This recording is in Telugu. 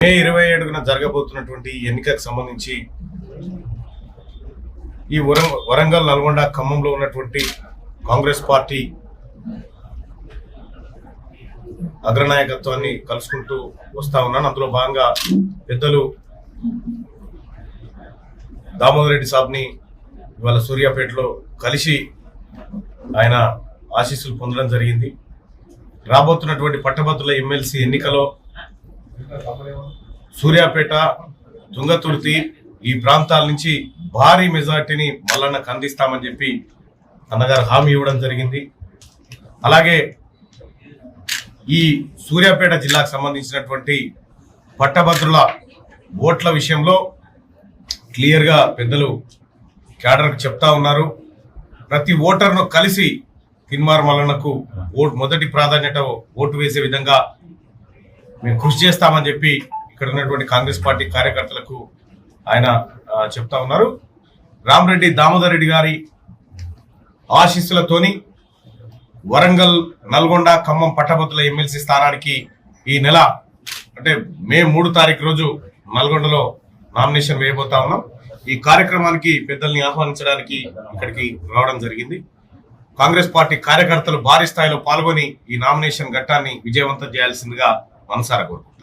మే ఇరవై ఏడున జరగబోతున్నటువంటి ఎన్నికకు సంబంధించి ఈ వరంగల్ నల్గొండ ఖమ్మంలో ఉన్నటువంటి కాంగ్రెస్ పార్టీ అగ్రనాయకత్వాన్ని కలుసుకుంటూ వస్తా ఉన్నాను. అందులో భాగంగా పెద్దలు దామోదర్ రెడ్డి సాబ్ని ఇవాళ సూర్యాపేటలో కలిసి ఆయన ఆశీస్సులు పొందడం జరిగింది. రాబోతున్నటువంటి పట్టభద్రుల ఎమ్మెల్సీ ఎన్నికలో సూర్యాపేట తుంగతుర్తి ఈ ప్రాంతాల నుంచి భారీ మెజార్టీని మల్లన్నకు అందిస్తామని చెప్పి అన్నగారు హామీ ఇవ్వడం జరిగింది. అలాగే ఈ సూర్యాపేట జిల్లాకు సంబంధించినటువంటి పట్టభద్రుల ఓట్ల విషయంలో క్లియర్గా పెద్దలు క్యాడర్కు చెప్తా ఉన్నారు. ప్రతి ఓటర్ను కలిసి కిన్మార్ మల్లన్నకు ఓటు మొదటి ప్రాధాన్యత ఓటు వేసే విధంగా మేము కృషి చేస్తామని చెప్పి ఇక్కడ ఉన్నటువంటి కాంగ్రెస్ పార్టీ కార్యకర్తలకు ఆయన చెప్తా ఉన్నారు. రామరెడ్డి దామోదర్ రెడ్డి గారి ఆశీస్సులతోని వరంగల్ నల్గొండ ఖమ్మం పట్టభద్రుల ఎమ్మెల్సీ స్థానానికి ఈ నెల అంటే మే మూడు తారీఖు రోజు నల్గొండలో నామినేషన్ వేయబోతా ఉన్నాం. ఈ కార్యక్రమానికి పెద్దల్ని ఆహ్వానించడానికి ఇక్కడికి రావడం జరిగింది. కాంగ్రెస్ పార్టీ కార్యకర్తలు భారీ స్థాయిలో పాల్గొని ఈ నామినేషన్ ఘట్టాన్ని విజయవంతం చేయాల్సిందిగా మనసారా కోరుకుంటున్నాను.